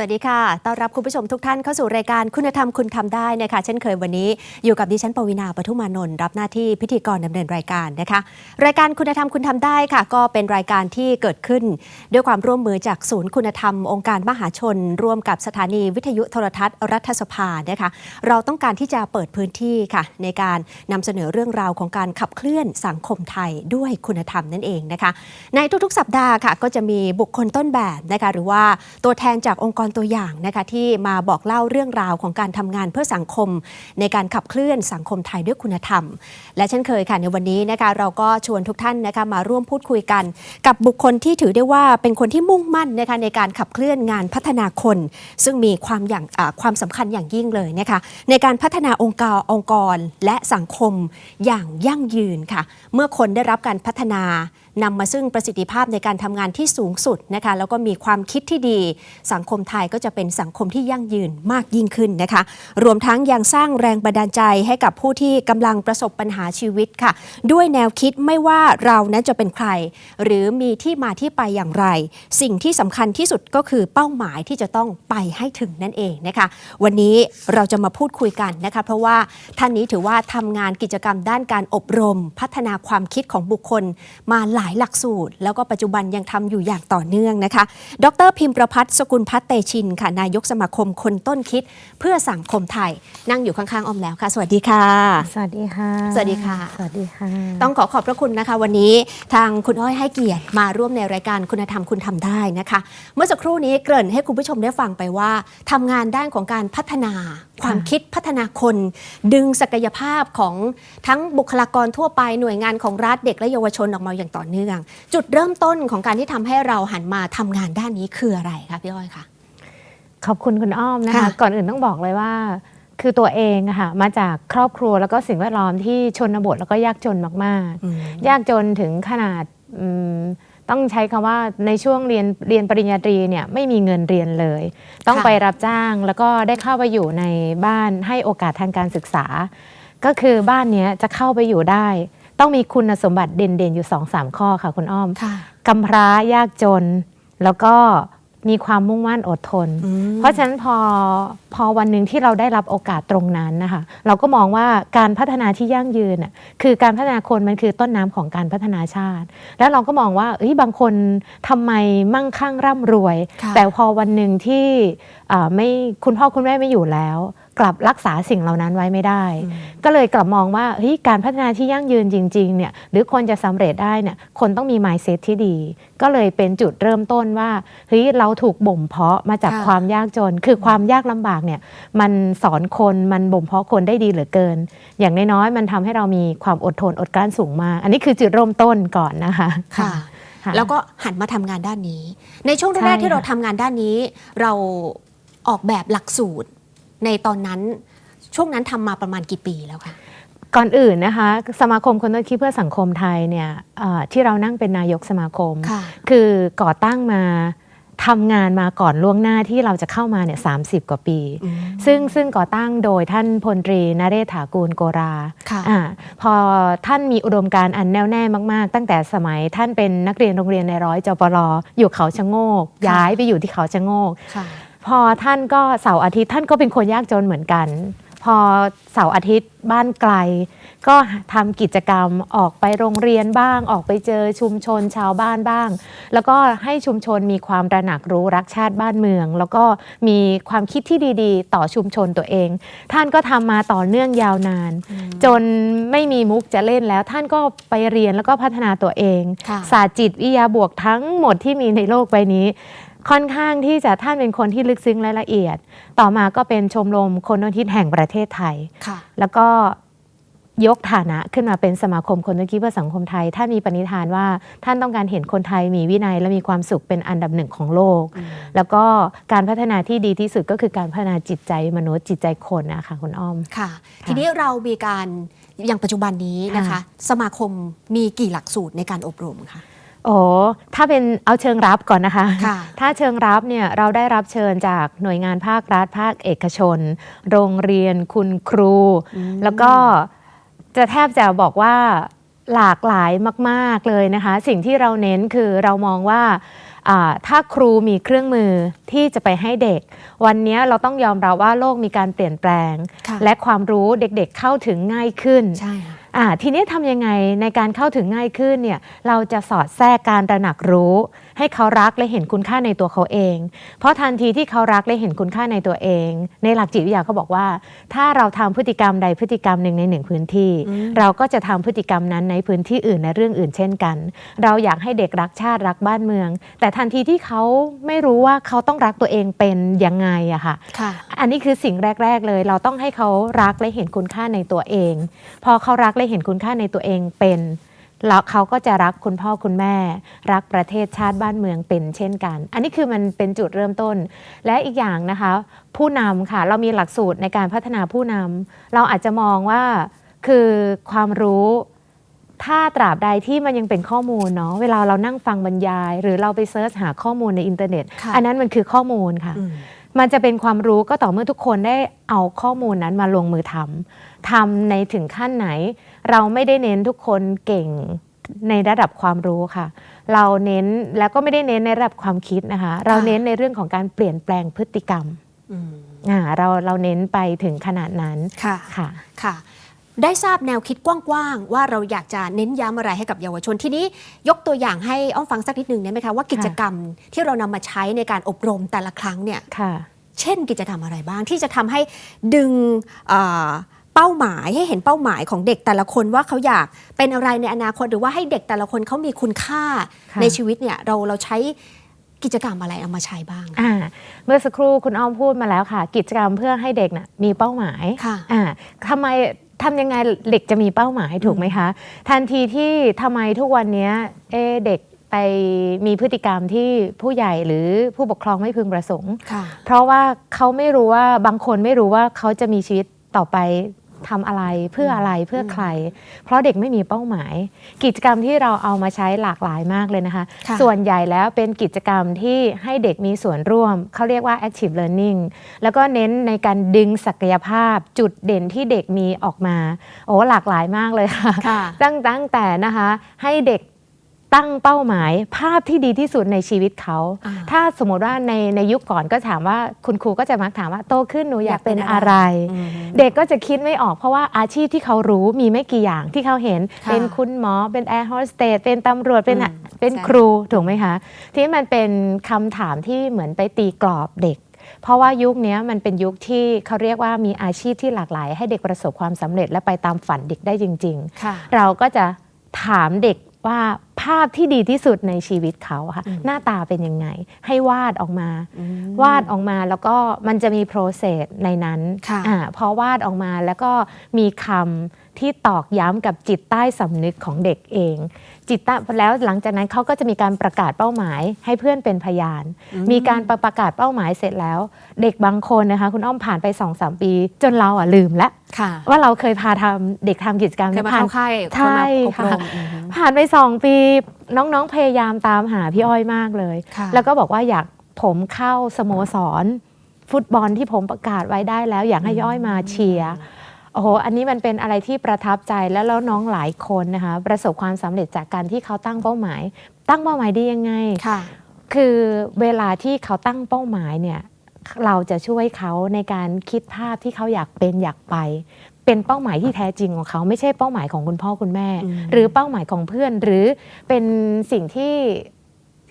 สวัสดีค่ะ ต้อนรับคุณผู้ชมทุกท่านเข้าสู่รายการคุณธรรมคุณทำได้นะคะ เช่นเคยวันนี้อยู่กับดิฉันปวีนาปทุมานนท์รับหน้าที่พิธีกรดำเนินรายการนะคะ รายการคุณธรรมคุณทำได้ค่ะ ก็เป็นรายการที่เกิดขึ้น ด้วยความร่วมมือจากศูนย์คุณธรรม องค์การมหาชน ร่วมกับสถานีวิทยุโทรทัศน์รัฐสภานะคะ เราต้องการที่จะเปิดพื้นที่ค่ะ ในการนำเสนอเรื่องราวของการขับเคลื่อนสังคมไทยด้วยคุณธรรมนั่นเองนะคะ ในทุกๆ สัปดาห์ค่ะ ก็จะมีบุคคลต้นแบบนะคะหรือว่าตัวแทนจากองค์กรตัวอย่างนะคะที่มาบอกเล่าเรื่องราวของการทำงานเพื่อสังคม ในการขับเคลื่อนสังคมไทยด้วยคุณธรรม และเช่นเคยค่ะในวันนี้นะคะเราก็ชวนทุกท่านนะคะมาร่วมพูดคุยกัน กับบุคคลที่ถือได้ว่าเป็นคนที่มุ่งมั่นนะคะในการขับเคลื่อนงานพัฒนาคน ซึ่งมีความอย่างความสำคัญอย่างยิ่งเลยนะคะในการพัฒนาองค์กรองค์กรและสังคมอย่างยั่งยืนค่ะ เมื่อคนได้รับการพัฒนา นำมาซึ่งประสิทธิภาพในการทำงานที่สูงสุดนะคะแล้วก็มีความคิดที่ดี สังคมไทยก็จะเป็นสังคมที่ยั่งยืนมากยิ่งขึ้นนะคะ รวมทั้งยังสร้างแรงบันดาลใจให้กับผู้ที่กำลังประสบปัญหาชีวิตค่ะ ด้วยแนวคิดไม่ว่าเรานั้นจะเป็นใคร หรือมีที่มาที่ไปอย่างไร สิ่งที่สำคัญที่สุดก็คือเป้าหมายที่จะต้องไปให้ถึงนั่นเองนะคะ วันนี้เราจะมาพูดคุยกันนะคะ เพราะว่าท่านนี้ถือว่าทำงานกิจกรรมด้านการอบรม พัฒนาความคิดของบุคคลมาหลายหลักสูตร แล้วก็ปัจจุบันยังทำอยู่อย่างต่อเนื่องนะคะ ดรพิมพ์ประพัฒน์สกุลพัฒน์เตชินค่ะนายกสมาคมคนต้นคิดเพื่อสังคมไทยนั่งอยู่ข้างๆออมแล้วค่ะ สวัสดีค่ะ สวัสดีค่ะ สวัสดีค่ะ สวัสดีค่ะ ต้องขอขอบพระคุณนะคะ วันนี้ทางคุณอ้อยให้เกียรติมาร่วมในรายการคุณธรรมคุณทำได้นะคะ เมื่อสักครู่นี้เกริ่นให้คุณผู้ชมได้ฟังไปว่าทำงานด้านของการพัฒนาความคิดพัฒนาคน ดึงศักยภาพของทั้งบุคลากรทั่วไปหน่วยงานของรัฐเด็กและเยาวชนออกมาอย่างต่อเนื่อง จุดเริ่มต้นของการที่ทำให้เราหันมาทำงานด้านนี้คืออะไรคะพี่อ้อยคะขอบคุณคุณอ้อมนะคะค่ะก่อนอื่นต้องบอกเลยว่า คือตัวเองอะค่ะมาจากครอบครัวแล้วก็สิ่งแวดล้อมที่ชนบทแล้วก็ยากจนมากอืมๆยากจนถึงขนาดอืมต้องใช้คำว่าในช่วงเรียนเรียนปริญญาตรีเนี่ยไม่มีเงินเรียนเลย ต้องค่ะไปรับจ้างแล้วก็ได้เข้าไปอยู่ในบ้านให้โอกาสทางการศึกษา ก็คือบ้านเนี้ยจะเข้าไปอยู่ได้ ต้องมีคุณสมบัติเด่นๆ อยู่สองสามข้อค่ะคุณอ้อมค่ะกำพร้ายากจน แล้วก็มีความมุ่งมั่นอดทนอืมเพราะฉะนั้นพอพอวันหนึ่งที่เราได้รับโอกาสตรงนั้นนะคะเราก็มองว่าการพัฒนาที่ยั่งยืนน่ะคือการพัฒนาคนมันคือต้นน้ำของการพัฒนาชาติ แล้วเราก็มองว่าเอ้ยบางคนทำไมมั่งคั่งร่ำรวยค่ะแต่พอวันหนึ่งที่อ่าไม่คุณพ่อคุณแม่ไม่อยู่แล้ว กลับรักษาสิ่งเหล่านั้นไว้ไม่ได้อืมก็เลยกลับมองว่าเฮ้ยการพัฒนาที่ยั่งยืนจริงๆเนี่ยหรือคนจะสำเร็จได้เนี่ยคนต้องมี mindset ที่ดี ก็เลยเป็นจุดเริ่มต้นว่าเฮ้ยเราถูกบ่มเพาะมาจากค่ะความยากจน คือความยากลำบากเนี่ยมันสอนคนมันบ่มเพาะคนได้ดีเหลือเกิน อย่างน้อยๆมันทำให้เรามีความอดทนอดกลั้นสูงมาก อันนี้คือจุดเริ่มต้นก่อนนะคะค่ะค่ะแล้วก็หันมาทำงานด้านนี้ ในช่วงใช่แรกๆที่ค่ะเราทำงานด้านนี้ เราออกแบบหลักสูตร ในตอนนั้นช่วงนั้นทำมาประมาณกี่ปีแล้วคะก่อนอื่นนะคะสมาคมคนต้นคิดเพื่อสังคมไทยเนี่ยเอ่อที่เรานั่งเป็นนายกสมาคมค่ะคือก่อตั้งมาทำงานมาก่อนล่วงหน้าที่เราจะเข้ามาเนี่ยสากว่าปีอืมซึ่งซึ่งก่อตั้งโดยท่านพลตรีนเรศถากูลโกราค่ะอ่าพอท่านมีอุดมการณ์อันแน่วแน่มาก ๆ ตั้งแต่สมัยท่านเป็นนักเรียนโรงเรียนในร้อยจปรอยู่เขาชะโงกค่ะย้ายไปอยู่ที่เขาชะโงกค่ะ พอท่านก็เสาร์อาทิตย์ท่านก็เป็นคนยากจนเหมือนกัน พอเสาร์อาทิตย์บ้านไกล ก็ทำกิจกรรมออกไปโรงเรียนบ้าง ออกไปเจอชุมชนชาวบ้านบ้าง แล้วก็ให้ชุมชนมีความตระหนักรู้รักชาติบ้านเมือง แล้วก็มีความคิดที่ดีๆ ต่อชุมชนตัวเอง ท่านก็ทำมาต่อเนื่องยาวนาน จนไม่มีมุกจะเล่นแล้ว ท่านก็ไปเรียนแล้วก็พัฒนาตัวเองค่ะศาสตร์จิตวิทยาบวกทั้งหมดที่มีในโลกใบนี้ ค่อนข้างที่จะท่านเป็นคนที่ลึกซึ้งและละเอียด ต่อมาก็เป็นชมรมคนต้นคิดแห่งประเทศไทยค่ะแล้วก็ยกฐานะขึ้นมาเป็นสมาคมคนต้นคิดเพื่อสังคมไทย ท่านมีปณิธานว่าท่านต้องการเห็นคนไทยมีวินัยและมีความสุขเป็นอันดับหนึ่งของโลกอืมแล้วก็การพัฒนาที่ดีที่สุดก็คือการพัฒนาจิตใจมนุษย์จิตใจคนนะคะคุณอ้อมค่ะ ทีนี้เรามีการอย่างปัจจุบันนี้นะคะค่ะสมาคมมีกี่หลักสูตรในการอบรมคะ โอ้ถ้าเป็นเอาเชิงรับก่อนนะคะค่ะถ้าเชิงรับเนี่ยเราได้รับเชิญจากหน่วยงานภาครัฐภาคเอกชน โรงเรียนคุณครูอืมแล้วก็จะแทบจะบอกว่าหลากหลายมาก ๆ เลยนะคะ สิ่งที่เราเน้นคือเรามองว่าอ่าถ้าครูมีเครื่องมือที่จะไปให้เด็ก วันนี้เราต้องยอมรับว่าโลกมีการเปลี่ยนแปลงค่ะและความรู้เด็กๆเข้าถึงง่ายขึ้นใช่ค่ะ อ่าทีนี้ทำยังไงในการเข้าถึงง่ายขึ้นเนี่ยเราจะสอดแทรกการระหนักรู้ ให้เขารักและเห็นคุณค่าในตัวเขาเอง เพราะทันทีที่เขารักและเห็นคุณค่าในตัวเอง ในหลักจิตวิทยาเขาบอกว่า ถ้าเราทำพฤติกรรมใดพฤติกรรมหนึ่งในหนึ่งพื้นที่อืมเราก็จะทำพฤติกรรมนั้นในพื้นที่อื่นในเรื่องอื่นเช่นกัน เราอยากให้เด็กรักชาติรักบ้านเมือง แต่ทันทีที่เขาไม่รู้ว่าเขาต้องรักตัวเองเป็นยังไงอะค่ะค่ะอันนี้คือสิ่งแรก ๆ เลย เราต้องให้เขารักและเห็นคุณค่าในตัวเอง พอเขารักและเห็นคุณค่าในตัวเองเป็นแล้วเขาก็จะรักคุณพ่อคุณแม่ รักประเทศชาติบ้านเมืองเป็นเช่นกัน อันนี้คือมันเป็นจุดเริ่มต้น และอีกอย่างนะคะ ผู้นำค่ะ เรามีหลักสูตรในการพัฒนาผู้นำเราอาจจะมองว่าคือความรู้ถ้าตราบใดที่มันยังเป็นข้อมูลเนาะเวลาเรานั่งฟังบรรยาย หรือเราไปเซิร์ชหาข้อมูลในอินเทอร์เน็ตค่ะอันนั้นมันคือข้อมูลค่ะอื มมันจะเป็นความรู้ก็ต่อเมื่อทุกคนได้เอาข้อมูลนั้นมาลงมือทำทำในถึงขั้นไหน เราไม่ได้เน้นทุกคนเก่งในระดับความรู้ค่ะ เราเน้นแล้วก็ไม่ได้เน้นในระดับความคิดนะคะ เราเน้นในเรื่องของการเปลี่ยนแปลงพฤติกรรมอืมอ่าเราเราเน้นไปถึงขนาดนั้นค่ะค่ะค่ะ ได้ทราบแนวคิดกว้างๆว่าเราอยากจะเน้นย้ำอะไรให้กับเยาวชนทีนี้ยกตัวอย่างให้อ้อมฟังสักนิดหนึ่งได้ไหมคะว่ากิจกรรมที่เรานำมาใช้ในการอบรมแต่ละครั้งเนี่ยค่ะเช่นกิจกรรมอะไรบ้างที่จะทำให้ดึงเอ่อเป้าหมายให้เห็นเป้าหมายของเด็กแต่ละคนว่าเขาอยากเป็นอะไรในอนาคตหรือว่าให้เด็กแต่ละคนเขามีคุณค่าค่ะในชีวิตเนี่ยเราเราใช้กิจกรรมอะไรเอามาใช้บ้างอ่าเมื่อสักครู่คุณอ้อมพูดมาแล้วค่ะ กิจกรรมเพื่อให้เด็กน่ะมีเป้าหมายค่ะอ่าทำไม ทำยังไงเด็กจะมีเป้าหมายถูกไหมคะ ทันทีที่ทำไมทุกวันเนี้ยเอะเด็กไปมีพฤติกรรมที่ผู้ใหญ่หรือผู้ปกครองไม่พึงประสงค์ค่ะเพราะว่าเขาไม่รู้ว่าบางคนไม่รู้ว่าเขาจะมีชีวิตต่อไป ทำอะไรเพื่ออะไรเพื่อใคร เพราะเด็กไม่มีเป้าหมาย กิจกรรมที่เราเอามาใช้หลากหลายมากเลยนะคะค่ะส่วนใหญ่แล้วเป็นกิจกรรมที่ให้เด็กมีส่วนร่วม เขาเรียกว่า active learning แล้วก็เน้นในการดึงศักยภาพจุดเด่นที่เด็กมีออกมา โอ้หลากหลายมากเลยค่ะค่ะตั้งตั้งแต่นะคะให้เด็ก ตั้งเป้าหมายภาพที่ดีที่สุดในชีวิตเขาอ่าถ้าสมมติว่าในในยุคก่อนก็ถามว่าคุณครูก็จะมักถามว่าโตขึ้นหนูอยากเป็นอยากเป็นอะอะไรไรอืมเด็กก็จะคิดไม่ออกเพราะว่าอาชีพที่เขารู้มีไม่กี่อย่างที่เขาเห็นค่ะเป็นคุณหมอเป็นแอร์โฮสเตสเป็นตำรวจเป็นอืมเป็นใช่ครูถูกไหมคะที่มันเป็นคำถามที่เหมือนไปตีกรอบเด็กเพราะว่ายุคนี้มันเป็นยุคที่เขาเรียกว่ามีอาชีพที่หลากหลาย ให้เด็กประสบความสำเร็จและไปตามฝันเด็กได้จริงๆค่ะเราก็จะถามเด็กว่า ภาพที่ดีที่สุดในชีวิตเขาอะค่ะอืมหน้าตาเป็นยังไง ให้วาดออกมาอืมวาดออกมาแล้วก็มันจะมีโปรเซสในนั้นค่ะอาพอวาดออกมาแล้วก็มีคำที่ตอกย้ำกับจิตใต้สำนึกของเด็กเอง จิตใต้แล้วหลังจากนั้นเขาก็จะมีการประกาศเป้าหมายให้เพื่อนเป็นพยาน มีการประประกาศเป้าหมายเสร็จแล้ว เด็กบางคนนะคะคุณอ้อมผ่านไป2อสปี จนเราอะลืมแล้วค่ะว่าเราเคยพาทำเด็กทำกิจกรรมเคยมาผ่านเข้าค่ายใช่เคยมาอบรค่ะมอืมผ่านไปสองปีน้องๆพยายามตามหาพี่อ้อยมากเลยค่ะแล้วก็บอกว่าอยากผมเข้าสโมสร ฟุตบอลที่ผมประกาศไว้ได้แล้ว อยากให้พี่อ้อยมาเชียร์โอ้โหอันนี้มันเป็นอะไรที่ประทับใจแล้วแล้วน้องหลายคนนะคะประสบความสำเร็จจากการที่เขาตั้งเป้าหมาย ตั้งเป้าหมายได้ยังไงค่ะคือเวลาที่เขาตั้งเป้าหมายเนี่ยเราจะช่วยเขาในการคิดภาพที่เขาอยากเป็นอยากไป เป็นเป้าหมายที่แท้จริงของเขา ไม่ใช่เป้าหมายของคุณพ่อคุณแม่อืมหรือเป้าหมายของเพื่อน หรือเป็นสิ่งที่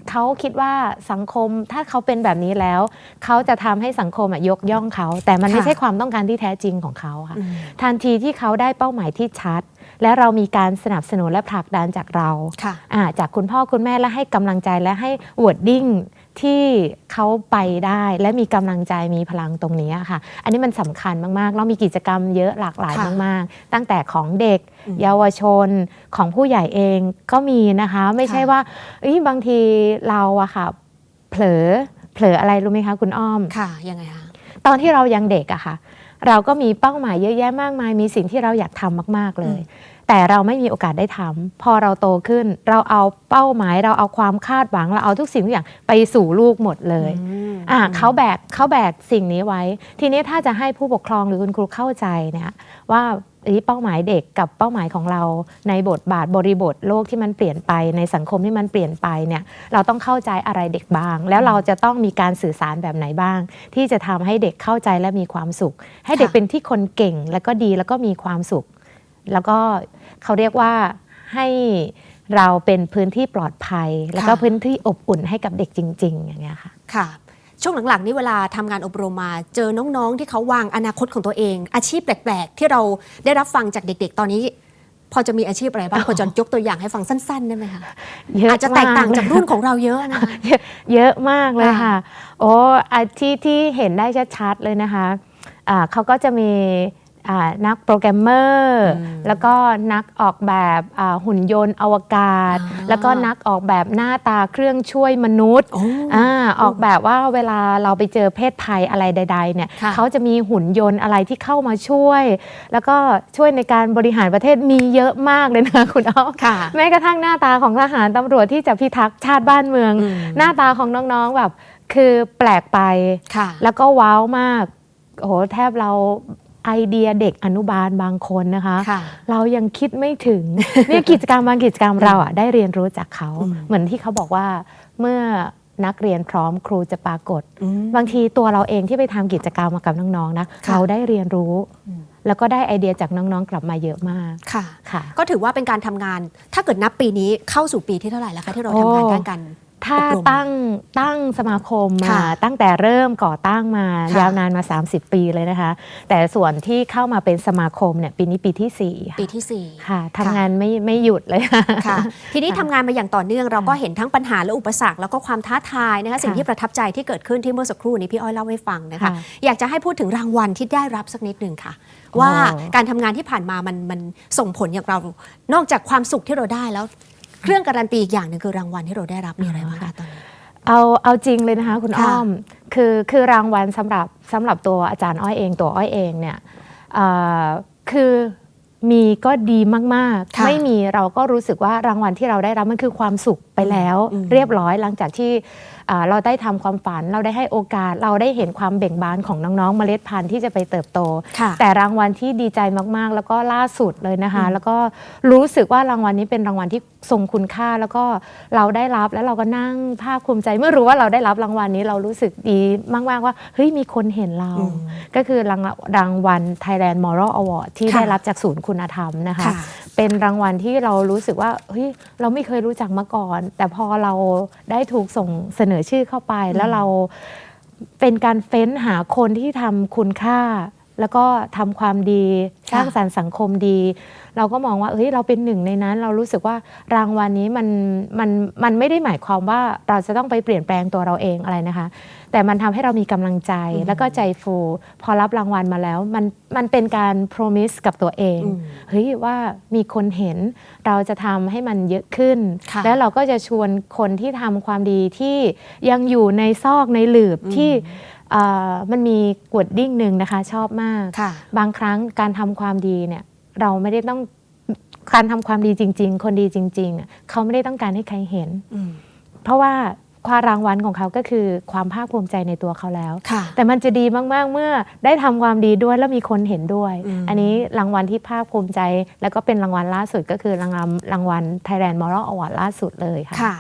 เขาคิดว่าสังคมถ้าเขาเป็นแบบนี้แล้ว เขาจะทำให้สังคมอะยกย่องเขา แต่มันไม่ใช่ความต้องการที่แท้จริงของเขาค่ะอืมทันทีที่เขาได้เป้าหมายที่ชัด และเรามีการสนับสนุนและผลักดันจากเราค่ะอ่าจากคุณพ่อคุณแม่และให้กำลังใจและให้วอร์ดดิ้ง ที่เขาไปได้และมีกำลังใจมีพลังตรงนี้ค่ะ อันนี้มันสำคัญมากๆ เรามีกิจกรรมเยอะหลากหลายค่ะมาก ๆ ตั้งแต่ของเด็กอืมเยาวชนของผู้ใหญ่เองก็มีนะคะ ไม่ใช่ค่ะว่าเอ้ยบางทีเราอะค่ะเผลอเผลออะไรรู้ไหมคะคุณอ้อมค่ะยังไงคะตอนที่เรายังเด็กอะค่ะ เราก็มีเป้าหมายเยอะแยะมากมาย มีสิ่งที่เราอยากทำมาก ๆเลย แต่เราไม่มีโอกาสได้ทำพอเราโตขึ้น เราเอาเป้าหมาย เราเอาความคาดหวัง เราเอาทุกสิ่งทุกอย่างไปสู่ลูกหมดเลยมอ่าเขาแบกเขาแบกสิ่งนี้ไว้ ทีนี้ถ้าจะให้ผู้ปกครองหรือคุณครูเข้าใจเนี่ยว่าเอ้ยเป้าหมายเด็กกับเป้าหมายของเราในบทบาทบริบทโลกที่มันเปลี่ยนไปในสังคมที่มันเปลี่ยนไปเนี่ยเราต้องเข้าใจอะไรเด็กบ้าง แล้วเราจะต้องมีการสื่อสารแบบไหนบ้าง ที่จะทำให้เด็กเข้าใจและมีความสุข ให้เด็กค่ะเป็นที่คนเก่งแล้วก็ดีแล้วก็มีความสุข แล้วก็เขาเรียกว่าให้เราเป็นพื้นที่ปลอดภัย แล้วก็ค่ะพื้นที่อบอุ่นให้กับเด็กจริง ๆ อย่างเงี้ยค่ะค่ะช่วงหลังๆนี่เวลาทำงานอบรมมา เจอน้องๆ ที่เขาวางอนาคตของตัวเอง อาชีพแปลก ๆ ที่เราได้รับฟังจากเด็ก ๆ ตอนนี้ พอจะมีอาชีพอะไรบ้างพอจะยกตัวอย่างให้ฟังสั้นๆได้ไหมคะเยอะอาจจะแตกต่างมจากรุ่นของเราเยอะนะคะเยอะเยอะมากเลยค่ะค่ะโอ้อาที่ที่เห็นได้ชัดๆเลยนะคะอ่าเขาก็จะมีอ่า นักโปรแกรมเมอร์อืมแล้วก็นักออกแบบอ่าหุ่นยนต์อวกาศอ่าแล้วก็นักออกแบบหน้าตาเครื่องช่วยมนุษย์โอ้อ่าออกแบบว่าเวลาเราไปเจอเพศภัยอะไรใด ๆ เนี่ยค่ะเขาจะมีหุ่นยนต์อะไรที่เข้ามาช่วย แล้วก็ช่วยในการบริหารประเทศมีเยอะมากเลยนะคุณอ้อมค่ะแม้กระทั่งหน้าตาของทหารตำรวจที่จะพิทักษ์ชาติบ้านเมืองอืมหน้าตาของน้องๆแบบคือแปลกไปค่ะแล้วก็ว้าวมากโอ้โหแทบเรา ไอเดียเด็กอนุบาลบางคนนะคะค่ะเรายังคิดไม่ถึงเนี่ยกิจกรรมบางกิจกรรมเราอะได้เรียนรู้จากเขาอืมเหมือนที่เขาบอกว่าเมื่อนักเรียนพร้อมครูจะปรากฏอืมบางทีตัวเราเองที่ไปทำกิจกรรมมากับน้องๆนะค่ะเราได้เรียนรู้อืมแล้วก็ได้ไอเดียจากน้องๆ กลับมาเยอะมากค่ะค่ะ ก็ถือว่าเป็นการทำงาน ถ้าเกิดนับปีนี้เข้าสู่ปีที่เท่าไหร่แล้วคะที่เราทำงานโอ้ด้านกัน ถ้าอบรมตั้งตั้งสมาคมมาค่ะตั้งแต่เริ่มก่อตั้งมาค่ะยาวนานมา 30 ปีเลยนะคะ แต่ส่วนที่เข้ามาเป็นสมาคมเนี่ยปีนี้ปีที่ 4 ปีที่สี่ค่ะทำงานไม่ไม่หยุดเลยค่ะค่ะทีนี้ค่ะทำงานมาอย่างต่อเนื่องเราก็เห็นทั้งปัญหาและอุปสรรคแล้วก็ความท้าทายนะคะสิ่งค่ะที่ประทับใจที่เกิดขึ้นที่เมื่อสักครู่นี้พี่อ้อยเล่าให้ฟังนะคะค่ะอยากจะให้พูดถึงรางวัลที่ได้รับสักนิดหนึ่งค่ะ ว่าโอ้การทำงานที่ผ่านมามันมันส่งผลอย่างเรานอกจากความสุขที่เราได้แล้ว เครื่องการันตีอีกอย่างหนึ่งคือรางวัลที่เราได้รับมีอะไรบ้างคะตอนนี้ เอาเอาจริงเลยนะคะคุณค่ะอ้อมคือคือรางวัลสำหรับสำหรับตัวอาจารย์อ้อยเองตัวอ้อยเองเนี่ยเอ่อคือมีก็ดีมากค่ะๆไม่มีเราก็รู้สึกว่ารางวัลที่เราได้รับมันคือความสุขไปแล้วอืมเรียบร้อยหลังจากที่อ่า เราได้ทำความฝัน เราได้ให้โอกาส เราได้เห็นความเบ่งบานของน้องๆ เมล็ดพันธุ์ที่จะไปเติบโตค่ะแต่รางวัลที่ดีใจมากๆ แล้วก็ล่าสุดเลยนะคะอืมแล้วก็รู้สึกว่ารางวัลนี้เป็นรางวัลที่ทรงคุณค่าแล้วก็เราได้รับแล้วเราก็นั่งภาคภูมิใจเมื่อรู้ว่าเราได้รับรางวัลนี้เรารู้สึกดีมาก ๆ ว่าเฮ้ยมีคนเห็นเราอืมก็คือรางรางวัล Thailand Moral Award ที่ค่ะได้รับจากศูนย์คุณธรรมนะคะค่ะ เป็นรางวัลที่เรารู้สึกว่าเฮ้ยเราไม่เคยรู้จักมาก่อน แต่พอเราได้ถูกส่งเสนอชื่อเข้าไป แล้วเราเป็นการเฟ้นหาคนที่ทำคุณค่า แล้วก็ทำความดีค่ะสร้างสรรค์สังคมดี เราก็มองว่าเฮ้ยเราเป็นหนึ่งในนั้น เรารู้สึกว่ารางวัลนี้มันมันมันไม่ได้หมายความว่าเราจะต้องไปเปลี่ยนแปลงตัวเราเองอะไรนะคะ แต่มันทำให้เรามีกำลังใจอืมแล้วก็ใจฟู พอรับรางวัลมาแล้ว มันมันเป็นการ promise กับตัวเองอืมเฮ้ยว่ามีคนเห็นเราจะทำให้มันเยอะขึ้นค่ะแล้วเราก็จะชวนคนที่ทำความดีที่ยังอยู่ในซอกในหลืบอืมที่เอ่อ มันมีกวดดิ้งหนึ่งนะคะชอบมากค่ะบางครั้งการทำความดีเนี่ยเราไม่ได้ต้องการทำความดีจริง ๆ คนดีจริงๆอะเขาไม่ได้ต้องการให้ใครเห็นอืมเพราะว่าความรางวัลของเขาก็คือความภาคภูมิใจในตัวเขาแล้วค่ะแต่มันจะดีมาก ๆ เมื่อได้ทำความดีด้วยแล้วมีคนเห็นด้วยอืมอันนี้รางวัลที่ภาคภูมิใจ แล้วก็เป็นรางวัลล่าสุดก็คือรางวัลรางวัล Thailand Moral Award ล่าสุดเลยค่ะค่ะ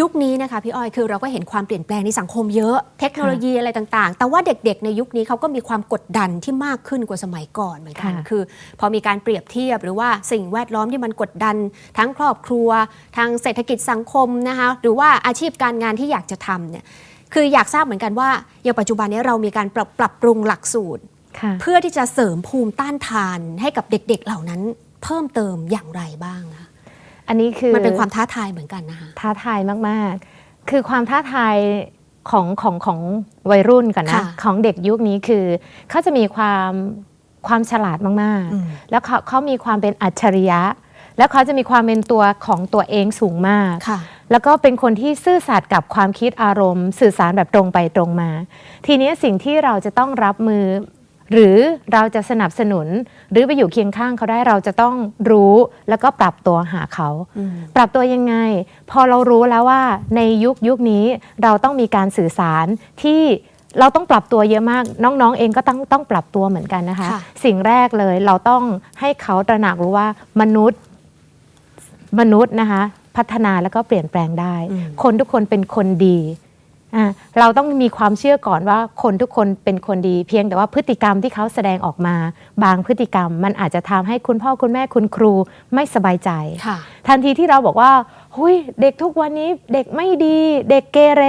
ยุคนี้นะคะพี่อ้อยคือเราก็เห็นความเปลี่ยนแปลงในสังคมเยอะ เทคโนโลยีอะไรต่างๆ แต่ว่าเด็กๆ ในยุคนี้เขาก็มีความกดดันที่มากขึ้นกว่าสมัยก่อนเหมือนกันค่ะคือ พอมีการเปรียบเทียบหรือว่าสิ่งแวดล้อมที่มันกดดัน ทั้งครอบครัว ทางเศรษฐกิจสังคมนะคะหรือว่าอาชีพการงานที่อยากจะทำเนี่ยคืออยากทราบเหมือนกันว่าอย่างปัจจุบันนี้เรามีการปรับปรับปรุงหลักสูตรค่ะเพื่อที่จะเสริมภูมิต้านทานให้กับเด็กๆเหล่านั้น เพิ่มเติมอย่างไรบ้างคะ อันนี้คือมันเป็นความท้าทายเหมือนกันนะคะท้าทายมากๆ คือความท้าทายของของของวัยรุ่นก่อนนะค่ะของเด็กยุคนี้คือเขาจะมีความความฉลาดมากอืมๆแล้วเขาเขามีความเป็นอัจฉริยะ แล้วเขาจะมีความเป็นตัวของตัวเองสูงมากค่ะแล้วก็เป็นคนที่ซื่อสัตย์กับความคิดอารมณ์ สื่อสารแบบตรงไปตรงมา ทีนี้สิ่งที่เราจะต้องรับมือ หรือเราจะสนับสนุน หรือไปอยู่เคียงข้างเขาได้เราจะต้องรู้แล้วก็ปรับตัวหาเขาอืมปรับตัวยังไง พอเรารู้แล้วว่าในยุคยุคนี้เราต้องมีการสื่อสารที่เราต้องปรับตัวเยอะมาก น้องๆ เองก็ต้องต้องปรับตัวเหมือนกันนะคะค่ะสิ่งแรกเลยเราต้องให้เขาตระหนักรู้ว่ามนุษย์มนุษย์นะคะ พัฒนาแล้วก็เปลี่ยนแปลงได้อืมคนทุกคนเป็นคนดีอะ เราต้องมีความเชื่อก่อนว่าคนทุกคนเป็นคนดีเพียงแต่ว่าพฤติกรรมที่เขาแสดงออกมา บางพฤติกรรมมันอาจจะทำให้คุณพ่อคุณแม่คุณครูไม่สบายใจค่ะทันทีที่เราบอกว่าหุยเด็กทุกวันนี้เด็กไม่ดี เด็กเกเร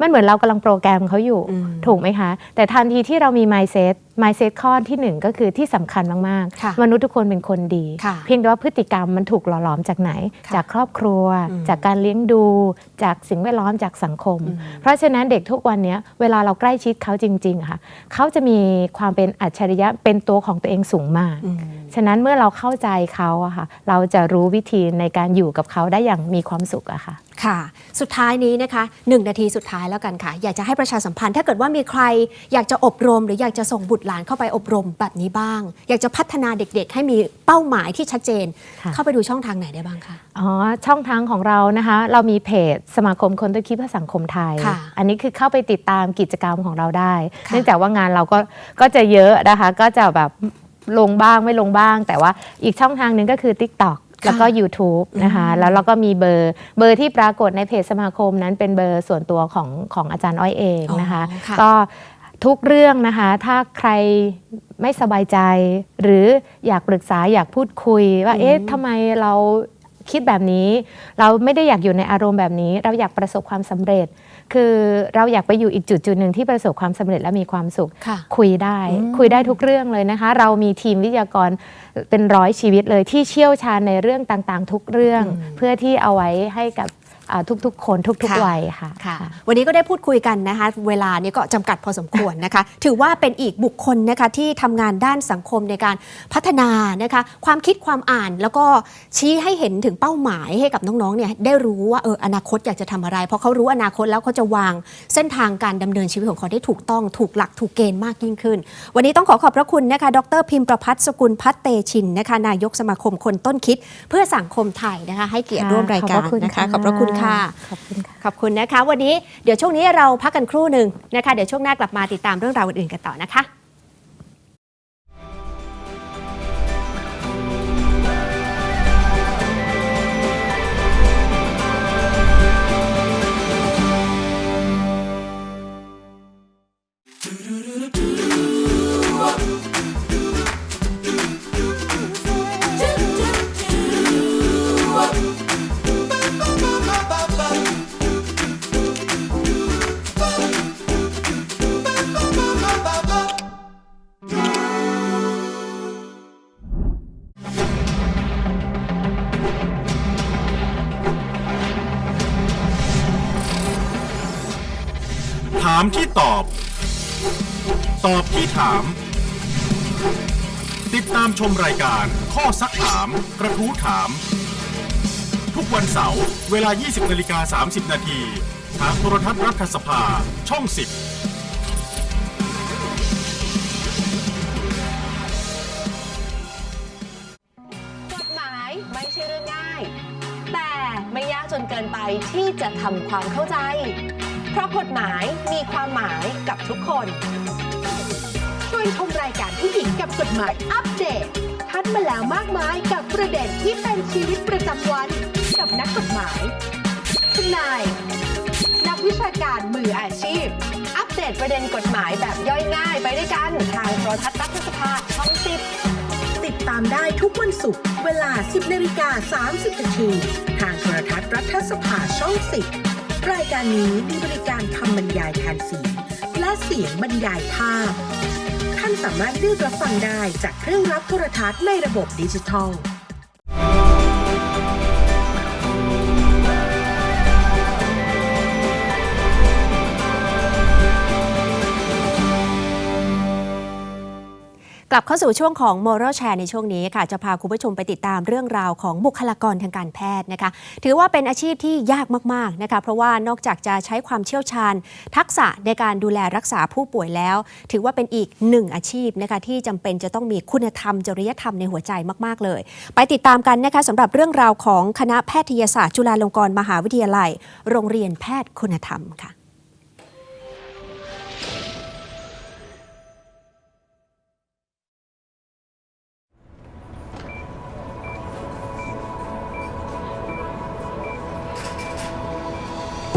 มันเหมือนเรากำลังโปรแกรมเขาอยู่อืมถูกไหมคะ แต่ทันทีที่เรามี mindset mindset ข้อที่หนึ่งก็คือที่สำคัญมากค่ะๆมนุษย์ทุกคนเป็นคนดีค่ะเพียงแต่ว่าพฤติกรรมมันถูกหล่อหลอมจากไหนค่ะจากครอบครัวอืมจากการเลี้ยงดู จากสิ่งแวดล้อมจากสังคมอืมเพราะฉะนั้นเด็กทุกวันเนี้ยเวลาเราใกล้ชิดเขาจริงๆอะค่ะ เขาจะมีความเป็นอัจฉริยะเป็นตัวของตัวเองสูงมากอืมฉะนั้นเมื่อเราเข้าใจเขาอะค่ะ เราจะรู้วิธีในการอยู่กับเขาได้อย่างมีความสุขอะค่ะ ค่ะ สุดท้ายนี้นะคะหนึ่งนาทีสุดท้ายแล้วกันค่ะ อยากจะให้ประชาสัมพันธ์ ถ้าเกิดว่ามีใครอยากจะอบรม หรืออยากจะส่งบุตรหลานเข้าไปอบรมแบบนี้บ้าง อยากจะพัฒนาเด็กๆ ให้มีเป้าหมายที่ชัดเจนค่ะเข้าไปดูช่องทางไหนได้บ้างคะอ๋อช่องทางของเรานะคะ เรามีเพจสมาคมคนต้นคิดเพื่อสังคมไทยค่ะอันนี้คือเข้าไปติดตามกิจกรรมของเราได้ค่ะเนื่องจากว่างานเราก็ก็จะเยอะนะคะ ก็จะแบบลงบ้างไม่ลงบ้าง แต่ว่าอีกช่องทางหนึ่งก็คือ TikTok แล้วก็ YouTube นะคะอืมแล้วเราก็มีเบอร์เบอร์ที่ปรากฏในเพจสมาคมนั้นเป็นเบอร์ส่วนตัวของของอาจารย์อ้อยเองนะคะอ๋อค่ะก็ทุกเรื่องนะคะ ถ้าใครไม่สบายใจ หรืออยากปรึกษาอยากพูดคุยว่าเอ๊ะทำไมเราคิดแบบนี้ เราไม่ได้อยากอยู่ในอารมณ์แบบนี้ เราอยากประสบความสำเร็จ คือเราอยากไปอยู่อีกจุดจุดหนึ่งที่ประสบความสำเร็จและมีความสุขค่ะคุยได้อืมคุยได้ทุกเรื่องเลยนะคะ เรามีทีมวิทยากรเป็นร้อยชีวิตเลยที่เชี่ยวชาญในเรื่องต่างๆ ทุกเรื่องอืมเพื่อที่เอาไว้ให้กับอ่า ทุกๆ คนทุกค่ะๆวัยค่ะค่ะ วันนี้ก็ได้พูดคุยกันนะคะ เวลานี้ก็จำกัดพอสมควรนะคะ ถือว่าเป็นอีกบุคคลนะคะที่ทำงานด้านสังคมในการพัฒนานะคะ ความคิดความอ่านแล้วก็ชี้ให้เห็นถึงเป้าหมายให้กับน้องๆเนี่ยได้รู้ว่าเอออนาคตอยากจะทำอะไร เพราะเขารู้อนาคตแล้วเขาจะวางเส้นทางการดำเนินชีวิตของเขาได้ถูกต้องถูกหลักถูกเกณฑ์มากยิ่งขึ้น วันนี้ต้องขอขอบพระคุณนะคะ ดรพิมพ์ประพัฒน์สกุลพัฒเตชินนะคะนายกสมาคมคนต้นคิด เพื่อสังคมไทยนะคะ ให้เกียรติร่วมรายการนะคะขอบพระคุณค่ะขอบคุณค่ะ ขอบคุณนะคะ วันนี้เดี๋ยวช่วงนี้เราพักกันครู่หนึ่งนะคะ เดี๋ยวช่วงหน้ากลับมาติดตามเรื่องราวอื่นๆกันต่อนะคะามที่ตอบ ตอบที่ถาม ติดตามชมรายการ ข้อซักถาม กระทู้ถาม ทุกวันเสาร์เวลา 20นาฬิกา30 นาทีทางโทรทัศน์รัฐสภา ช่อง 10กฎหมายไม่ใช่เรื่องง่าย แต่ไม่ยากจนเกินไปที่จะทำความเข้าใจ เพราะกฎหมายมีความหมายกับทุกคนช่วยชมรายการผู้หญิงกับกฎหมายอัปเดตคัดมาแล้วมากมายกับประเด็นที่เป็นชีวิตประจำวัน กับนักกฎหมายทนาย นักวิชาการมืออาชีพ อัปเดตประเด็นกฎหมายแบบย่อยง่ายไปด้วยกันทางโทรทัศน์รัฐสภาช่องสิบติดตามได้ทุกวันศุกร์เวลา 10นาฬิกา30นาทีทางโทรทัศน์รัฐสภาช่อง10 รายการนี้มีบริการคำบรรยายแทนเสียงและเสียงบรรยายภาพ ท่านสามารถเลือกรับฟังได้จากเครื่องรับโทรทัศน์ในระบบดิจิทัล กลับเข้าสู่ช่วงของ Moral Share ในช่วงนี้ค่ะ จะพาคุณผู้ชมไปติดตามเรื่องราวของบุคลากรทางการแพทย์นะคะ ถือว่าเป็นอาชีพที่ยากมากๆนะคะ เพราะว่านอกจากจะใช้ความเชี่ยวชาญ ทักษะในการดูแลรักษาผู้ป่วยแล้ว ถือว่าเป็นอีกหนึ่งอาชีพนะคะที่จำเป็นจะต้องมีคุณธรรมจริยธรรมในหัวใจมากๆเลย ไปติดตามกันนะคะสำหรับเรื่องราวของคณะแพทยศาสตร์จุฬาลงกรณ์มหาวิทยาลัย โรงเรียนแพทย์คุณธรรมค่ะ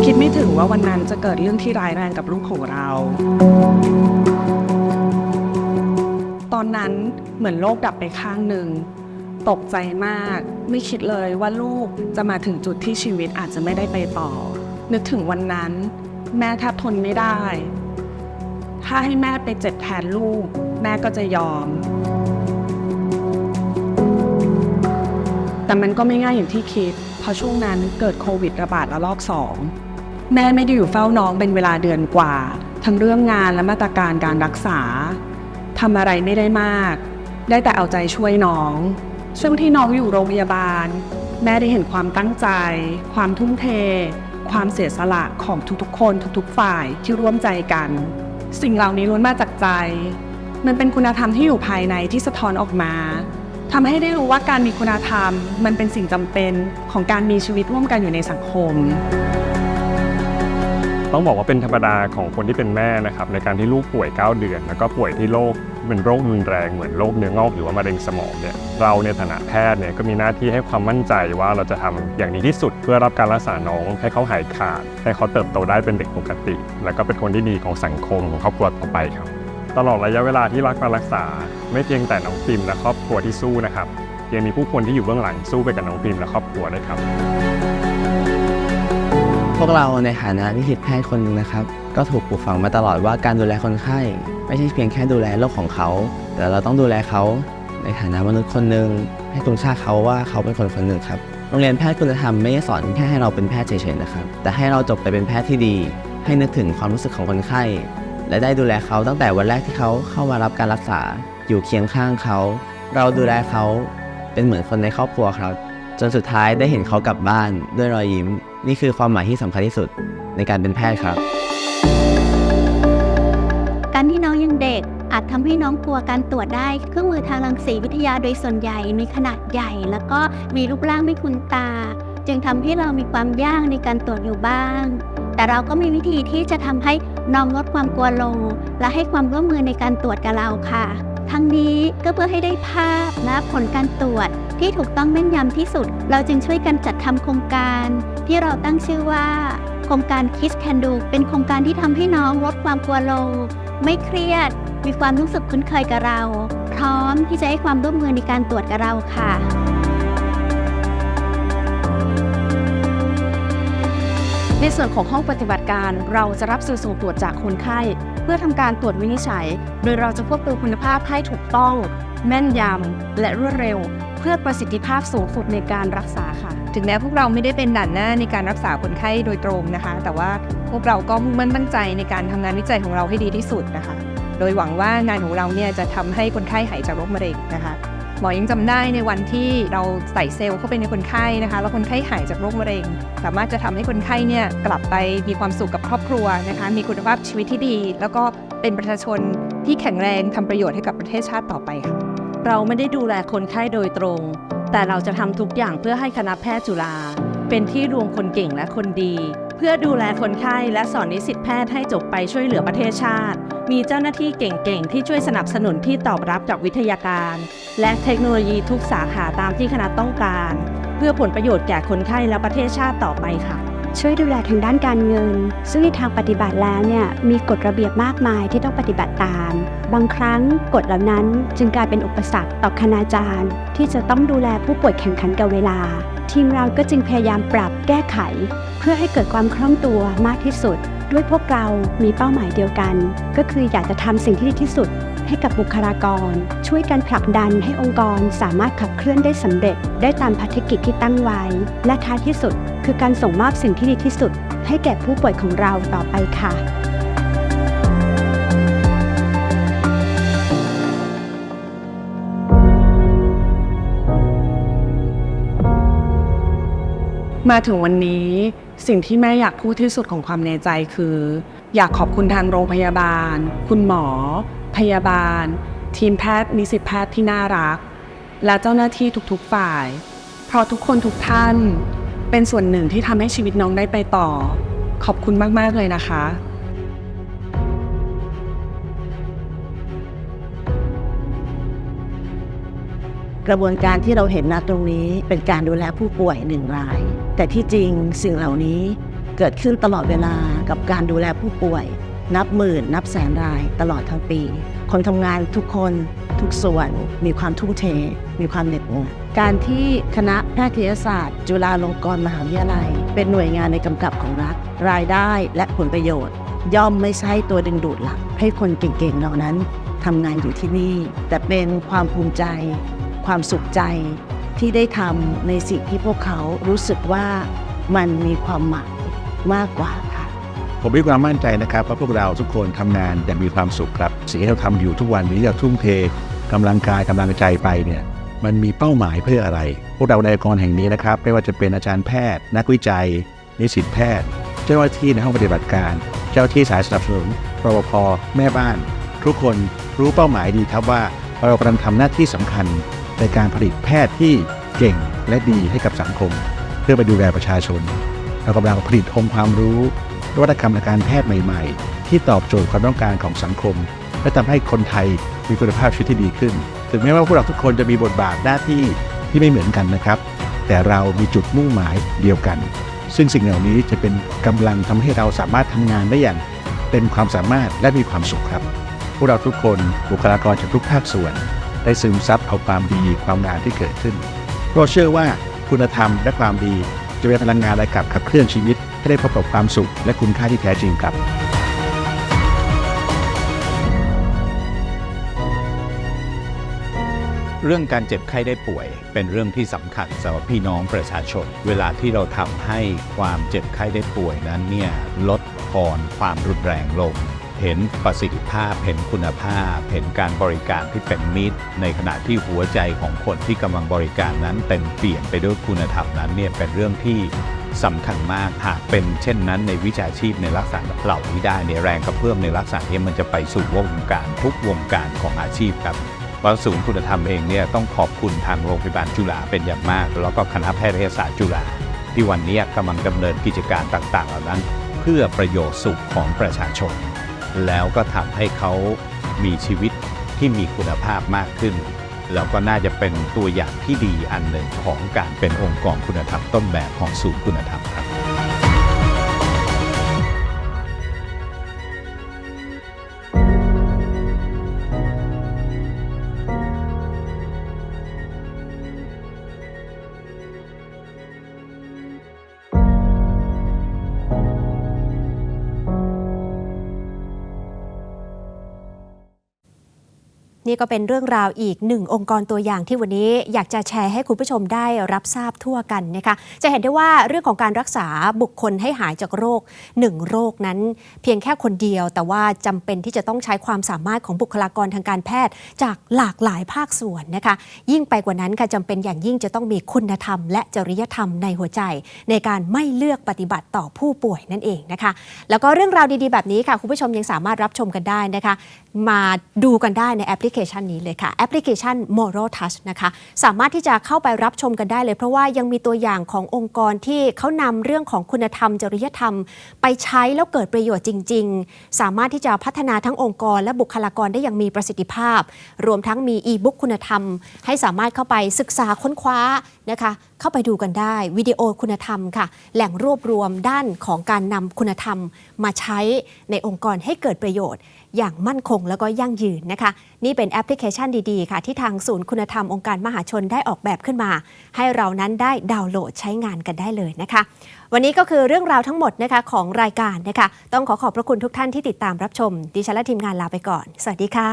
คิดไม่ถึงว่าวันนั้นจะเกิดเรื่องที่ร้ายแรงกับลูกของเรา ตอนนั้นเหมือนโลกดับไปข้างหนึ่ง ตกใจมาก ไม่คิดเลยว่าลูกจะมาถึงจุดที่ชีวิตอาจจะไม่ได้ไปต่อ นึกถึงวันนั้น แม่แทบทนไม่ได้ ถ้าให้แม่ไปเจ็บแทนลูก แม่ก็จะยอม แต่มันก็ไม่ง่ายอย่างที่คิด เพราะช่วงนั้นเกิดโควิดระบาดระลอกสอง แม่ไม่ได้อยู่เฝ้าน้องเป็นเวลาเดือนกว่า ทั้งเรื่องงานและมาตรการการรักษาทำอะไรไม่ได้มาก ได้แต่เอาใจช่วยน้อง ช่วงที่น้องอยู่โรงพยาบาล แม่ได้เห็นความตั้งใจ ความทุ่มเท ความเสียสละของทุกๆ คนทุกๆ ฝ่ายที่ร่วมใจกัน สิ่งเหล่านี้ล้วนมาจากใจ มันเป็นคุณธรรมที่อยู่ภายในที่สะท้อนออกมาทำให้ได้รู้ว่าการมีคุณธรรม มันเป็นสิ่งจำเป็นของการมีชีวิตร่วมกันอยู่ในสังคม ต้องบอกว่าเป็นธรรมดาของคนที่เป็นแม่นะครับในการที่ลูกป่วย 9 เดือน แล้วก็ป่วยที่โรคเป็นโรครุนแรงเหมือนโรคเนื้องอกหรือว่ามะเร็งสมองเนี่ยเราในฐานะแพทย์เนี่ยก็มีหน้าที่ให้ความมั่นใจว่าเราจะทำอย่างดีที่สุดเพื่อรับการรักษาน้องให้เขาหายขาด ให้เขาเติบโตได้เป็นเด็กปกติ แล้วก็เป็นคนที่ดีของสังคมของครอบครัวต่อไปครับ ตลอดระยะเวลาที่รักการรักษา ไม่เพียงแต่น้องพิมและครอบครัวที่สู้นะครับยังมีผู้คนที่อยู่เบื้องหลังสู้ไปกับน้องพิมและครอบครัวด้วยครับ วกเราในฐานะนิสิตแพทย์คนหนึ่งนะครับ ก็ถูกปลูกฝังมาตลอดว่าการดูแลคนไข้ ไม่ใช่เพียงแค่ดูแลโรคของเขา แต่เราต้องดูแลเขาในฐานะมนุษย์คนหนึ่งให้คุณค่าเขาว่าเขาเป็นคนคนหนึ่งครับโรงเรียนแพทย์คุณธรรมไม่ได้สอนแค่ให้เราเป็นแพทย์เฉยๆนะครับ แต่ให้เราจบไปเป็นแพทย์ที่ดี ให้นึกถึงความรู้สึกของคนไข้ และได้ดูแลเขาตั้งแต่วันแรกที่เขาเข้ามารับการรักษา อยู่เคียงข้างเขา เราดูแลเขาเป็นเหมือนคนในครอบครัวครับ จนสุดท้ายได้เห็นเขากลับบ้านด้วยรอยยิ้ม นี่คือความหมายที่สำคัญที่สุดในการเป็นแพทย์ครับ การที่น้องยังเด็กอาจทำให้น้องกลัวการตรวจได้เครื่องมือทางรังสีวิทยาโดยส่วนใหญ่มีขนาดใหญ่ แล้วก็มีรูปร่างไม่คุ้นตา จึงทำให้เรามีความยากในการตรวจอยู่บ้าง แต่เราก็มีวิธีที่จะทำให้น้องลดความกลัวลง และให้ความร่วมมือในการตรวจกับเราค่ะ ทั้งนี้ก็เพื่อให้ได้ภาพและผลการตรวจ ที่ถูกต้องแม่นยำที่สุด เราจึงช่วยกันจัดทำโครงการ ที่เราตั้งชื่อว่า โครงการ Kiss Can Do เป็นโครงการที่ทำให้น้องลดความกลัวลง ไม่เครียด มีความรู้สึกคุ้นเคยกับเรา พร้อมที่จะให้ความร่วมมือในการตรวจกับเราค่ะในส่วนของห้องปฏิบัติการเราจะรับสื่อส่งตรวจจากคนไข้ เพื่อทำการตรวจวินิจฉัย โดยเราจะควบคุมคุณภาพให้ถูกต้อง แม่นยำและรวดเร็ว พื่อประสิทธิภาพสูงสุดในการรักษาค่ะ ถึงแม้พวกเราไม่ได้เป็นด่านหน้าในการรักษาคนไข้โดยตรงนะคะ แต่ว่าพวกเราก็มุ่งมั่นตั้งใจในการทำงานวิจัยของเราให้ดีที่สุดนะคะ โดยหวังว่างานของเราเนี่ยจะทำให้คนไข้หายจากโรคมะเร็งนะคะหมอยังจำได้ในวันที่เราใส่เซลล์เข้าไปในคนไข้นะคะ แล้วคนไข้หายจากโรคมะเร็ง สามารถจะทำให้คนไข้เนี่ยกลับไปมีความสุขกับครอบครัวนะคะ มีคุณภาพชีวิตที่ดี แล้วก็เป็นประชาชนที่แข็งแรงทำประโยชน์ให้กับประเทศชาติต่อไปค่ะ เราไม่ได้ดูแลคนไข้โดยตรง แต่เราจะทำทุกอย่างเพื่อให้คณะแพทย์จุฬาเป็นที่รวมคนเก่งและคนดี เพื่อดูแลคนไข้และสอนนิสิตแพทย์ให้จบไปช่วยเหลือประเทศชาติ มีเจ้าหน้าที่เก่งๆ ที่ช่วยสนับสนุนที่ตอบรับจากวิทยาการ และเทคโนโลยีทุกสาขาตามที่คณะต้องการ เพื่อผลประโยชน์แก่คนไข้และประเทศชาติต่อไปค่ะ ช่วยดูแลทางด้านการเงิน ซึ่งในทางปฏิบัติแล้วเนี่ยมีกฎระเบียบมากมายที่ต้องปฏิบัติตาม บางครั้งกฎเหล่านั้นจึงกลายเป็นอุปสรรคต่อคณาจารย์ ที่จะต้องดูแลผู้ป่วยแข่งขันกับเวลา ทีมเราก็จึงพยายามปรับแก้ไข เพื่อให้เกิดความคล่องตัวมากที่สุด ด้วยพวกเรามีเป้าหมายเดียวกัน ก็คืออยากจะทำสิ่งที่ดีที่สุด ให้กับบุคลากร ช่วยกันผลักดันให้องค์กรสามารถขับเคลื่อนได้สำเร็จ ได้ตามภารกิจที่ตั้งไว้ และท้ายที่สุด คือการส่งมอบสิ่งที่ดีที่สุด ให้แก่ผู้ป่วยของเราต่อไปค่ะมาถึงวันนี้สิ่งที่แม่อยากพูดที่สุดของความในใจคือ อยากขอบคุณทางโรงพยาบาล คุณหมอ พยาบาล ทีมแพทย์นิสิตแพทย์ที่น่ารัก และเจ้าหน้าที่ทุกๆฝ่าย เพราะทุกคนทุกท่าน เป็นส่วนหนึ่งที่ทำให้ชีวิตน้องได้ไปต่อ ขอบคุณมาก ๆ เลยนะคะ กระบวนการที่เราเห็นนะตรงนี้เป็นการดูแลผู้ป่วยหนึ่งราย แต่ที่จริงสิ่งเหล่านี้เกิดขึ้นตลอดเวลากับการดูแลผู้ป่วย นับหมื่น นับแสนรายตลอดทั้งปี คนทำงานทุกคนทุกส่วนมีความทุ่มเท มีความเหน็ดเหนื่อยการที่คณะแพทยศาสตร์ จุฬาลงกรณ์มหาวิทยาลัย เป็นหน่วยงานในกำกับของรัฐ รายได้และผลประโยชน์ ย่อมไม่ใช่ตัวดึงดูดหลัก ให้คนเก่งๆเหล่านั้นทำงานอยู่ที่นี่ แต่เป็นความภูมิใจ ความสุขใจที่ได้ทำในสิ่งที่พวกเขารู้สึกว่ามันมีความหมายมากกว่า ผมมีความมั่นใจนะครับว่าพวกเราทุกคนทำงานอย่างมีความสุขครับสิ่งที่เราทำอยู่ทุกวันนี้เราทุ่มเทกำลังกายกำลังใจไปเนี่ยมันมีเป้าหมายเพื่ออะไร พวกเราในองค์กรแห่งนี้นะครับ ไม่ว่าจะเป็นอาจารย์แพทย์ นักวิจัย นิสิตแพทย์ เจ้าหน้าที่ในห้องปฏิบัติการ เจ้าหน้าที่สายสนับสนุนรปภแม่บ้าน ทุกคนรู้เป้าหมายดีครับว่าเรากำลังทำหน้าที่สำคัญในการผลิตแพทย์ที่เก่งและดีให้กับสังคม เพื่อไปดูแลประชาชน เรากำลังผลิตองค์ความรู้ นวัตกรรมทางการแพทย์ใหม่ ๆ ที่ตอบโจทย์ความต้องการของสังคม และทำให้คนไทยมีคุณภาพชีวิตที่ดีขึ้น ถึงแม้ว่าพวกเราทุกคนจะมีบทบาทหน้าที่ที่ไม่เหมือนกันนะครับ แต่เรามีจุดมุ่งหมายเดียวกัน ซึ่งสิ่งเหล่านี้จะเป็นกำลังทำให้เราสามารถทำงานได้อย่างเต็มความสามารถและมีความสุขครับ พวกเราทุกคนบุคลากรจากทุกภาคส่วน ได้ซึมซับเอาความดีความงามที่เกิดขึ้นเราเชื่อว่าคุณธรรมและความดีจะเป็นพลังงานอะกับขับเคลื่อนชีวิต ให้ได้พบกับความสุขและคุณค่าที่แท้จริงครับเรื่องการเจ็บไข้ได้ป่วย เป็นเรื่องที่สำคัญสำหรับพี่น้องประชาชน เวลาที่เราทำให้ความเจ็บไข้ได้ป่วยนั้นเนี่ยลดทอนความรุนแรงลง เห็นประสิทธิภาพ เห็นคุณภาพ เห็นการบริการที่เป็นมิตร ในขณะที่หัวใจของคนที่กำลังบริการนั้นเต็มเปลี่ยนไปด้วยคุณธรรมนั้นเนี่ยเป็นเรื่องที่สำคัญมากหากเป็นเช่นนั้นในวิชาชีพในลักษณะเหล่านี้ได้ในยแรงกระเพื่อมในลักษณะนี้มันจะไปสู่วงการทุกวงการของอาชีพครับว่าศูนย์คุณธรรมเองเนี่ยต้องขอบคุณทางโรงพยาบาลจุฬาเป็นอย่างมาก แล้วก็คณะแพทยศาสตร์จุฬาที่วันนี้กำลังดำเนินกิจการต่างๆ เหล่านั้น เพื่อประโยชน์สุขของประชาชน แล้วก็ทำให้เขามีชีวิตที่มีคุณภาพมากขึ้น แล้วก็น่าจะเป็นตัวอย่างที่ดีอันหนึ่งของการเป็นองค์กรคุณธรรมต้นแบบของศูนย์คุณธรรมครับ นี่ก็เป็นเรื่องราวอีกหนึ่งองค์กรตัวอย่างที่วันนี้อยากจะแชร์ให้คุณผู้ชมได้รับทราบทั่วกันนะคะจะเห็นได้ว่าเรื่องของการรักษาบุคคลให้หายจากโรคหนึ่งโรคนั้น เพียงแค่คนเดียว แต่ว่าจำเป็นที่จะต้องใช้ความสามารถของบุคลากรทางการแพทย์ จากหลากหลายภาคส่วนนะคะ ยิ่งไปกว่านั้นค่ะจำเป็นอย่างยิ่งจะต้องมีคุณธรรม และจริยธรรมในหัวใจ ในการไม่เลือกปฏิบัติต่อผู้ป่วยนั่นเองนะคะ แล้วก็เรื่องราวดีๆ แบบนี้ค่ะคุณผู้ชมยังสามารถรับชมกันได้นะคะ มาดูกันได้ในแอปพลิเคชันนี้เลยค่ะ แอปพลิเคชัน Moral Touch นะคะสามารถที่จะเข้าไปรับชมกันได้เลย เพราะว่ายังมีตัวอย่างขององค์กรที่เขานำเรื่องของคุณธรรม จริยธรรม ไปใช้แล้วเกิดประโยชน์จริง ๆ สามารถที่จะพัฒนาทั้งองค์กร และบุคลากรได้อย่างมีประสิทธิภาพ รวมทั้งมีอีบุ๊กคุณธรรม ให้สามารถเข้าไปศึกษาค้นคว้านะคะ เข้าไปดูกันได้วิดีโอคุณธรรมค่ะ แหล่งรวบรวมด้านของการนำคุณธรรมมาใช้ในองค์กรให้เกิดประโยชน์ อย่างมั่นคงแล้วก็ยั่งยืนนะคะ นี่เป็นแอปพลิเคชันดีๆ ค่ะ ที่ทางศูนย์คุณธรรมองค์การมหาชนได้ออกแบบขึ้นมา ให้เรานั้นได้ดาวน์โหลดใช้งานกันได้เลยนะคะ วันนี้ก็คือเรื่องราวทั้งหมดนะคะของรายการนะคะ ต้องขอขอบพระคุณทุกท่านที่ติดตามรับชม ดิฉันและทีมงานลาไปก่อน สวัสดีค่ะ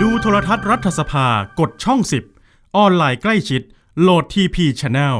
ดูโทรทัศน์รัฐสภากดช่อง 10 ออนไลน์ใกล้ชิด โหลดทีพีช n แนล